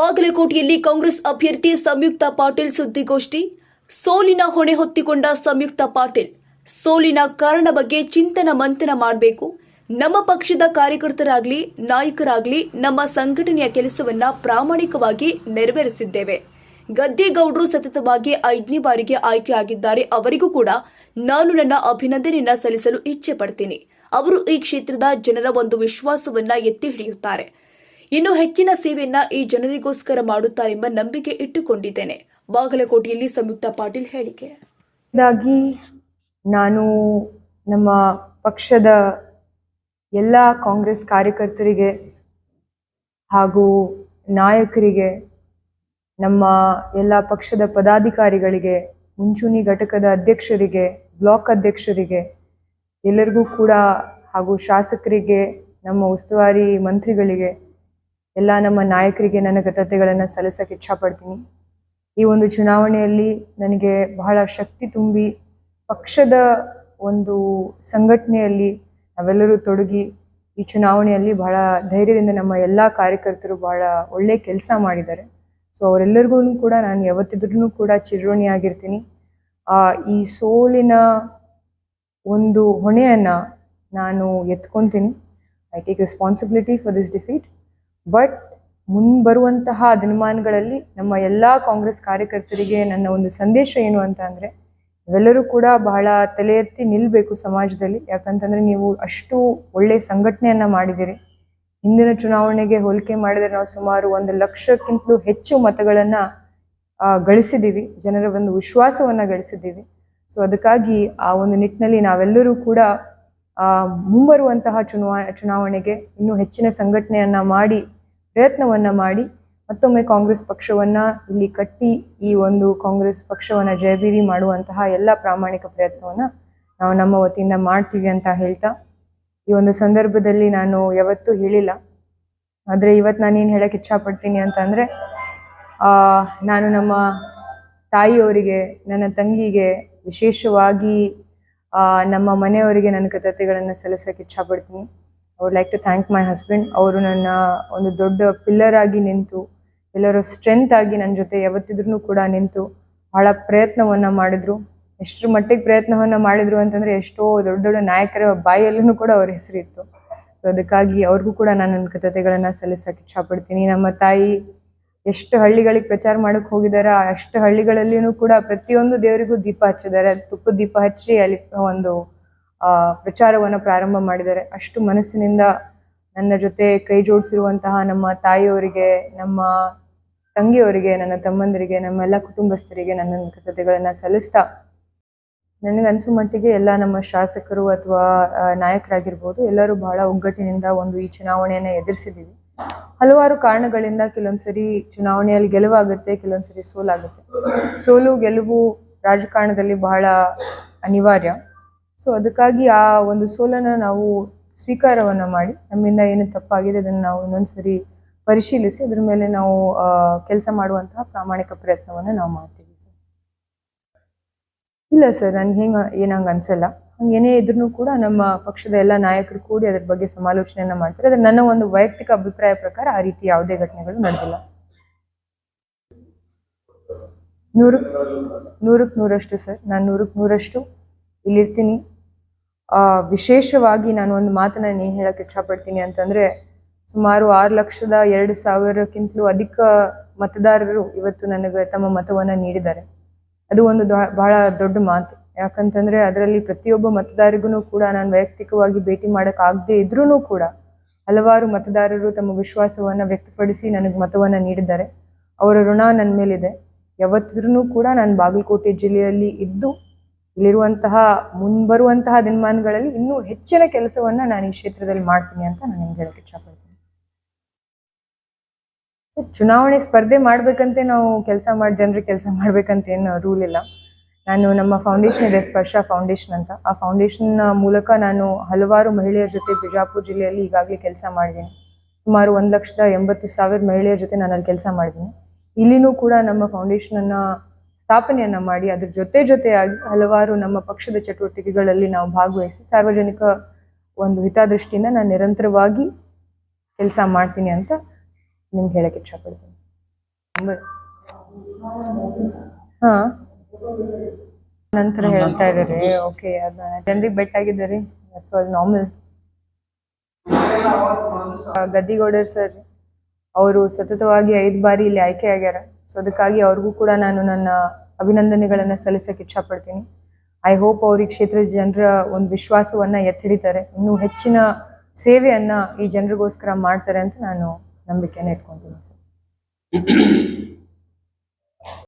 ಬಾಗಲಕೋಟೆಯಲ್ಲಿ ಕಾಂಗ್ರೆಸ್ ಅಭ್ಯರ್ಥಿ ಸಂಯುಕ್ತ ಪಾಟೀಲ್ ಸುದ್ದಿಗೋಷ್ಠಿ. ಸೋಲಿನ ಹೊಣೆ ಹೊತ್ತಿಕೊಂಡ ಸಂಯುಕ್ತ ಪಾಟೀಲ್. ಸೋಲಿನ ಕಾರಣ ಬಗ್ಗೆ ಚಿಂತನ ಮಂಥನ ಮಾಡಬೇಕು. ನಮ್ಮ ಪಕ್ಷದ ಕಾರ್ಯಕರ್ತರಾಗಲಿ, ನಾಯಕರಾಗಲಿ ನಮ್ಮ ಸಂಘಟನೆಯ ಕೆಲಸವನ್ನ ಪ್ರಾಮಾಣಿಕವಾಗಿ ನೆರವೇರಿಸಿದ್ದೇವೆ. ಗದ್ದೆಗೌಡರು ಸತತವಾಗಿ ಐದನೇ ಬಾರಿಗೆ ಆಯ್ಕೆಯಾಗಿದ್ದಾರೆ ಅವರಿಗೂ ಕೂಡ ನಾನು ನನ್ನ ಅಭಿನಂದನೆಯನ್ನ ಸಲ್ಲಿಸಲು ಇಚ್ಛೆ ಪಡ್ತೀನಿ ಅವರು ಈ ಕ್ಷೇತ್ರದ ಜನರ ಒಂದು ವಿಶ್ವಾಸವನ್ನ ಎತ್ತಿ ಹಿಡಿಯುತ್ತಾರೆ. ಇನ್ನು ಹೆಚ್ಚಿನ ಸೇವೆಯನ್ನ ಈ ಜನರಿಗೋಸ್ಕರ ಮಾಡುತ್ತಾರೆಂಬ ನಂಬಿಕೆ ಇಟ್ಟುಕೊಂಡಿದ್ದೇನೆ. ಬಾಗಲಕೋಟೆಯಲ್ಲಿ ಸಂಯುಕ್ತ ಪಾಟೀಲ್ ಹೇಳಿಕೆ. ಇದಾಗಿ ನಾನು ನಮ್ಮ ಪಕ್ಷದ ಎಲ್ಲ ಕಾಂಗ್ರೆಸ್ ಕಾರ್ಯಕರ್ತರಿಗೆ ಹಾಗೂ ನಾಯಕರಿಗೆ, ನಮ್ಮ ಎಲ್ಲ ಪಕ್ಷದ ಪದಾಧಿಕಾರಿಗಳಿಗೆ, ಮುಂಚೂಣಿ ಘಟಕದ ಅಧ್ಯಕ್ಷರಿಗೆ, ಬ್ಲಾಕ್ ಅಧ್ಯಕ್ಷರಿಗೆ, ಎಲ್ಲರಿಗೂ ಕೂಡ ಹಾಗೂ ಶಾಸಕರಿಗೆ, ನಮ್ಮ ಉಸ್ತುವಾರಿ ಮಂತ್ರಿಗಳಿಗೆ ಎಲ್ಲ ನಮ್ಮ ನಾಯಕರಿಗೆ ನನ್ನ ಕೃತಜ್ಞತೆಗಳನ್ನು ಸಲ್ಲಿಸಕ್ಕೆ ಇಚ್ಛಪಡ್ತೀನಿ. ಈ ಒಂದು ಚುನಾವಣೆಯಲ್ಲಿ ನನಗೆ ಬಹಳ ಶಕ್ತಿ ತುಂಬಿ ಪಕ್ಷದ ಒಂದು ಸಂಘಟನೆಯಲ್ಲಿ ನಾವೆಲ್ಲರೂ ತೊಡಗಿ ಈ ಚುನಾವಣೆಯಲ್ಲಿ ಬಹಳ ಧೈರ್ಯದಿಂದ ನಮ್ಮ ಎಲ್ಲ ಕಾರ್ಯಕರ್ತರು ಬಹಳ ಒಳ್ಳೆ ಕೆಲಸ ಮಾಡಿದ್ದಾರೆ. ಸೊ ಅವರೆಲ್ಲರಿಗೂ ಕೂಡ ನಾನು ಯಾವತ್ತಿದ್ರೂ ಕೂಡ ಚಿರೋಣಿಯಾಗಿರ್ತೀನಿ ಆ, ಈ ಸೋಲಿನ ಒಂದು ಹೊಣೆಯನ್ನು ನಾನು ಎತ್ಕೊತೀನಿ. I take responsibility for this defeat but ಮುಂಬರುವಂತಹ ದಿನಮಾನಗಳಲ್ಲಿ ನಮ್ಮ ಎಲ್ಲ ಕಾಂಗ್ರೆಸ್ ಕಾರ್ಯಕರ್ತರಿಗೆ ನನ್ನ ಒಂದು ಸಂದೇಶ ಏನು ಅಂತ ಅಂದ್ರೆ, ಇವೆಲ್ಲರೂ ಕೂಡ ಬಹಳ ತಲೆ ಎತ್ತಿ ನಿಲ್ಬೇಕು ಸಮಾಜದಲ್ಲಿ. ಯಾಕಂತಂದ್ರೆ ನೀವು ಅಷ್ಟು ಒಳ್ಳೆ ಸಂಘಟನೆಯನ್ನ ಮಾಡಿದಿರಿ ಹಿಂದಿನ ಚುನಾವಣೆಗೆ ಹೋಲಿಕೆ ಮಾಡಿದರೆ ನಾವು ಸುಮಾರು ಒಂದು ಲಕ್ಷಕ್ಕಿಂತಲೂ ಹೆಚ್ಚು ಮತಗಳನ್ನ ಗಳಿಸಿದ್ದೀವಿ. ಜನರ ಒಂದು ವಿಶ್ವಾಸವನ್ನ ಗಳಿಸಿದ್ದೀವಿ. ಸೊ ಅದಕ್ಕಾಗಿ ಆ ಒಂದು ನಿಟ್ಟಿನಲ್ಲಿ ನಾವೆಲ್ಲರೂ ಕೂಡ ಮುಂಬರುವಂತಹ ಚುನಾವ, ಚುನಾವಣೆಗೆ ಇನ್ನೂ ಹೆಚ್ಚಿನ ಸಂಘಟನೆಯನ್ನ ಮಾಡಿ ಪ್ರಯತ್ನವನ್ನ ಮಾಡಿ ಮತ್ತೊಮ್ಮೆ ಕಾಂಗ್ರೆಸ್ ಪಕ್ಷವನ್ನ ಇಲ್ಲಿ ಕಟ್ಟಿ ಈ ಒಂದು ಕಾಂಗ್ರೆಸ್ ಪಕ್ಷವನ್ನ ಜಯಭೀರಿ ಮಾಡುವಂತಹ ಎಲ್ಲ ಪ್ರಾಮಾಣಿಕ ಪ್ರಯತ್ನವನ್ನ ನಾವು ನಮ್ಮ ವತಿಯಿಂದ ಮಾಡ್ತೀವಿ ಅಂತ ಹೇಳ್ತಾ, ಈ ಒಂದು ಸಂದರ್ಭದಲ್ಲಿ ನಾನು ಯಾವತ್ತೂ ಹೇಳಿಲ್ಲ. ಆದರೆ ಇವತ್ತು ನಾನೇನು ಹೇಳಕ್ಕೆ ಇಚ್ಛಪಡ್ತೀನಿ ಅಂತ ಅಂದ್ರೆ, ಆ, ನಾನು ನಮ್ಮ ತಾಯಿಯವರಿಗೆ, ನನ್ನ ತಂಗಿಗೆ ವಿಶೇಷವಾಗಿ ನಮ್ಮ ಮನೆಯವರಿಗೆ ನನ್ನ ಕೃತಜ್ಞತೆಗಳನ್ನು ಸಲ್ಲಿಸೋಕೆ ಇಚ್ಛಪಡ್ತೀನಿ. I would like to thank my husband ಅವರು ನನ್ನ ಒಂದು ದೊಡ್ಡ ಪಿಲ್ಲರ್ ಆಗಿ ನಿಂತು ಎಲ್ಲರ ಸ್ಟ್ರೆಂತ್ ಆಗಿ ನನ್ನ ಜೊತೆ ಯಾವತ್ತಿದ್ರೂ ಕೂಡ ನಿಂತು ಬಹಳ ಪ್ರಯತ್ನವನ್ನ ಮಾಡಿದ್ರು. ಎಷ್ಟರ ಮಟ್ಟಿಗೆ ಪ್ರಯತ್ನವನ್ನ ಮಾಡಿದ್ರು ಅಂತಂದ್ರೆ ಎಷ್ಟೋ ದೊಡ್ಡ ದೊಡ್ಡ ನಾಯಕರ ಬಾಯಲ್ಲೂ ಕೂಡ ಅವ್ರ ಹೆಸರಿತ್ತು. ಸೊ ಅದಕ್ಕಾಗಿ ಅವ್ರಿಗೂ ಕೂಡ ನಾನು ನನ್ನ ಕೃತಜ್ಞತೆಗಳನ್ನ ಸಲ್ಲಿಸಕ್ಕೆ ಇಚ್ಛಪಡ್ತೀನಿ ನಮ್ಮ ತಾಯಿ ಎಷ್ಟು ಹಳ್ಳಿಗಳಿಗೆ ಪ್ರಚಾರ ಮಾಡಕ್ ಹೋಗಿದಾರ ಅಷ್ಟು ಹಳ್ಳಿಗಳಲ್ಲಿನೂ ಕೂಡ ಪ್ರತಿಯೊಂದು ದೇವರಿಗೂ ದೀಪ ಹಚ್ಚಿದ್ದಾರೆ. ತುಪ್ಪದ ದೀಪ ಹಚ್ಚಿ ಅಲ್ಲಿ ಒಂದು ಪ್ರಚಾರವನ್ನ ಪ್ರಾರಂಭ ಮಾಡಿದ್ದಾರೆ. ಅಷ್ಟು ಮನಸ್ಸಿನಿಂದ ನನ್ನ ಜೊತೆ ಕೈ ಜೋಡಿಸಿರುವಂತಹ ನಮ್ಮ ತಾಯಿಯವರಿಗೆ, ನಮ್ಮ ತಂಗಿಯವರಿಗೆ, ನನ್ನ ತಮ್ಮಂದಿರಿಗೆ, ನಮ್ಮೆಲ್ಲ ಕುಟುಂಬಸ್ಥರಿಗೆ ನನ್ನ ಕೃತಜ್ಞತೆಗಳನ್ನು ಸಲ್ಲಿಸ್ತಾ ನನಗನ್ಸೋ ಮಟ್ಟಿಗೆ ಎಲ್ಲ ನಮ್ಮ ಶಾಸಕರು ಅಥವಾ ನಾಯಕರಾಗಿರ್ಬೋದು ಎಲ್ಲರೂ ಬಹಳ ಒಗ್ಗಟ್ಟಿನಿಂದ ಒಂದು ಈ ಚುನಾವಣೆಯನ್ನ ಎದುರಿಸಿದೀವಿ ಹಲವಾರು ಕಾರಣಗಳಿಂದ ಕೆಲವೊಂದ್ಸರಿ ಚುನಾವಣೆಯಲ್ಲಿ ಗೆಲುವಾಗುತ್ತೆ, ಕೆಲವೊಂದ್ಸರಿ ಸೋಲಾಗುತ್ತೆ. ಸೋಲು ಗೆಲುವು ರಾಜಕಾರಣದಲ್ಲಿ ಬಹಳ ಅನಿವಾರ್ಯ. ಸೊ ಅದಕ್ಕಾಗಿ ಆ ಒಂದು ಸೋಲನ್ನ ನಾವು ಸ್ವೀಕಾರವನ್ನ ಮಾಡಿ, ನಮ್ಮಿಂದ ಏನು ತಪ್ಪಾಗಿದೆ ಅದನ್ನು ನಾವು ಇನ್ನೊಂದ್ಸರಿ ಪರಿಶೀಲಿಸಿ, ಅದ್ರ ಮೇಲೆ ನಾವು ಕೆಲಸ ಮಾಡುವಂತಹ ಪ್ರಾಮಾಣಿಕ ಪ್ರಯತ್ನವನ್ನ ನಾವು ಮಾಡ್ತೀವಿ ಸರ್. ಇಲ್ಲ ಸರ್ ನನ್ಗೆ ಹೆಂಗ ಏನಂಗ ಅನ್ಸಲ್ಲ. ಏನೇ ಇದ್ರೂ ಕೂಡ ನಮ್ಮ ಪಕ್ಷದ ಎಲ್ಲ ನಾಯಕರು ಕೂಡಿ ಅದ್ರ ಬಗ್ಗೆ ಸಮಾಲೋಚನೆಯನ್ನ ಮಾಡ್ತಾರೆ. ಅದ್ರ ನನ್ನ ಒಂದು ವೈಯಕ್ತಿಕ ಅಭಿಪ್ರಾಯ ಪ್ರಕಾರ ಆ ರೀತಿ ಯಾವುದೇ ಘಟನೆಗಳು ನಡೆದಿಲ್ಲ. ನೂರಕ್ ನೂರಕ್ಕೆ ನೂರಷ್ಟು ಸರ್. ನಾನು ನೂರಕ್ಕೆ ನೂರಷ್ಟು ಇಲ್ಲಿರ್ತೀನಿ. ಆ, ವಿಶೇಷವಾಗಿ ನಾನು ಒಂದು ಮಾತನ್ನ ಏನು ಹೇಳಕ್ ಇಷ್ಟಪಡ್ತೀನಿ ಅಂತಂದ್ರೆ, ಸುಮಾರು ಆರು ಲಕ್ಷದ ಎರಡು ಸಾವಿರಕ್ಕಿಂತಲೂ ಅಧಿಕ ಮತದಾರರು ಇವತ್ತು ನನಗೆ ತಮ್ಮ ಮತವನ್ನ ನೀಡಿದ್ದಾರೆ. ಅದು ಒಂದು ಬಹಳ ದೊಡ್ಡ ಮಾತು. ಯಾಕಂತಂದ್ರೆ ಅದರಲ್ಲಿ ಪ್ರತಿಯೊಬ್ಬ ಮತದಾರಿಗೂ ಕೂಡ ನಾನು ವೈಯಕ್ತಿಕವಾಗಿ ಭೇಟಿ ಮಾಡಕ್ ಆಗದೆ ಇದ್ರೂ ಕೂಡ ಹಲವಾರು ಮತದಾರರು ತಮ್ಮ ವಿಶ್ವಾಸವನ್ನ ವ್ಯಕ್ತಪಡಿಸಿ ನನಗೆ ಮತವನ್ನ ನೀಡಿದ್ದಾರೆ. ಅವರ ಋಣ ನನ್ನ ಮೇಲಿದೆ. ಯಾವತ್ತಿದ್ರೂ ಕೂಡ ನಾನು ಬಾಗಲಕೋಟೆ ಜಿಲ್ಲೆಯಲ್ಲಿ ಇದ್ದು ಇಲ್ಲಿರುವಂತಹ, ಮುಂಬರುವಂತಹ ದಿನಮಾನಗಳಲ್ಲಿ ಇನ್ನೂ ಹೆಚ್ಚಿನ ಕೆಲಸವನ್ನ ನಾನು ಈ ಕ್ಷೇತ್ರದಲ್ಲಿ ಮಾಡ್ತೀನಿ ಅಂತ ನಾನು ನಿಮ್ಗೆ ಹೇಳಕ್ ಇಷ್ಟಪಡ್ತೀನಿ. ಚುನಾವಣೆ ಸ್ಪರ್ಧೆ ಮಾಡ್ಬೇಕಂತೆ ನಾವು ಕೆಲಸ ಮಾಡಿ, ಜನರಿಗೆ ಕೆಲಸ ಮಾಡ್ಬೇಕಂತ ಏನು ರೂಲ್ ಇಲ್ಲ. ನಾನು ನಮ್ಮ ಫೌಂಡೇಶನ್ ಇದೆ, ಸ್ಪರ್ಶ ಫೌಂಡೇಶನ್ ಅಂತ. ಆ ಫೌಂಡೇಶನ್ ಮೂಲಕ ನಾನು ಹಲವಾರು ಮಹಿಳೆಯರ ಜೊತೆ ಬಿಜಾಪುರ ಜಿಲ್ಲೆಯಲ್ಲಿ ಈಗಾಗಲೇ ಕೆಲಸ ಮಾಡಿದ್ದೀನಿ. ಸುಮಾರು ಒಂದು ಲಕ್ಷದ ಎಂಬತ್ತು ಸಾವಿರ ಮಹಿಳೆಯರ ಜೊತೆ ನಾನು ಅಲ್ಲಿ ಕೆಲಸ ಮಾಡಿದ್ದೀನಿ. ಇಲ್ಲಿನೂ ಕೂಡ ನಮ್ಮ ಫೌಂಡೇಶನ್ ಅನ್ನ ಸ್ಥಾಪನೆಯನ್ನ ಮಾಡಿ ಅದ್ರ ಜೊತೆ ಜೊತೆಯಾಗಿ ಹಲವಾರು ನಮ್ಮ ಪಕ್ಷದ ಚಟುವಟಿಕೆಗಳಲ್ಲಿ ನಾವು ಭಾಗವಹಿಸಿ ಸಾರ್ವಜನಿಕ ಒಂದು ಹಿತದೃಷ್ಟಿಯಿಂದ ನಾನು ನಿರಂತರವಾಗಿ ಕೆಲಸ ಮಾಡ್ತೀನಿ ಅಂತ ನಿಮ್ಗೆ ಹೇಳಕ್ ಇಷ್ಟಪಡ್ತೀನಿ ಹಾ. ನಂತರ ಹೇಳ್ತಾ ಇದ್ದಾರೆ. ಓಕೆ ಅದನ್ನ ಜನರಿಗೆ ಬೆಟ್ ಆಗಿದ್ದಾರೆ. That's all normal Gaddigoudar sir ಅವರು ಸತತವಾಗಿ ಐದು ಬಾರಿ ಇಲ್ಲಿ ಆಯ್ಕೆ ಆಗ್ಯಾರ. ಸೊ ಅದಕ್ಕಾಗಿ ಅವ್ರಿಗೂ ಕೂಡ ನಾನು ನನ್ನ ಅಭಿನಂದನೆಗಳನ್ನ ಸಲ್ಲಿಸಕ್ಕೆ ಇಚ್ಛಪಡ್ತೀನಿ. ಐ ಹೋಪ್ ಅವ್ರ ಈ ಕ್ಷೇತ್ರದ ಜನರ ಒಂದು ವಿಶ್ವಾಸವನ್ನ ಎತ್ತಿಡಿತಾರೆ. ಇನ್ನೂ ಹೆಚ್ಚಿನ ಸೇವೆಯನ್ನ ಈ ಜನರಿಗೋಸ್ಕರ ಮಾಡ್ತಾರೆ ಅಂತ ನಾನು ನಂಬಿಕೆನ ಇಟ್ಕೊಂತೀನಿ ಸರ್.